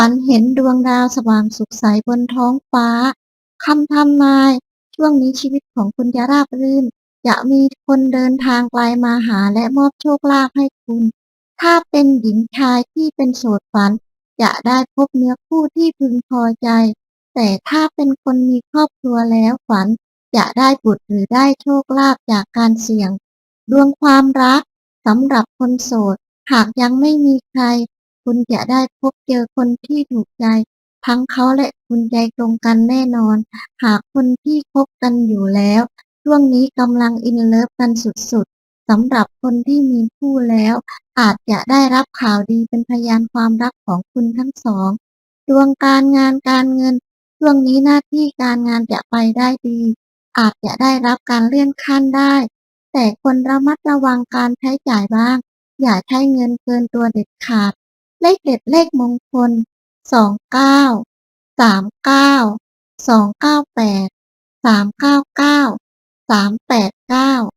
ฝันเห็นดวงดาวสว่างสุขใสบนท้องฟ้าคำทำนาย ช่วงนี้ชีวิตของคุณจะราบรื่น จะมีคนเดินทางไกลมาหาและมอบโชคลาภให้คุณ ถ้าเป็นหญิงชายที่เป็นโสดฝัน จะได้พบเนื้อคู่ที่พึงพอใจ แต่ถ้าเป็นคนมีครอบครัวแล้วฝัน จะได้บุตรหรือได้โชคลาภจากการเสี่ยง ดวงความรักสำหรับคนโสด หากยังไม่มีใคร คุณจะได้พบเจอคนที่ถูกใจ ทั้งเขาและคุณใจตรงกันแน่นอน หากคนที่คบกันอยู่แล้ว ช่วงนี้กำลังอินเลิฟกันสุดๆสำหรับคนที่มีคู่แล้ว อาจจะได้รับข่าวดีเป็นพยานความรักของคุณทั้งสอง ดวงการงานการเงิน ช่วงนี้หน้าที่การงานจะไปได้ดี อาจจะได้รับการเลื่อนขั้นได้ แต่ควรระมัดระวังการใช้จ่ายบ้าง อย่าใช้เงินเกินตัวเด็ดขาด เลขเด็ดเลขมงคล 29 39 298 399 389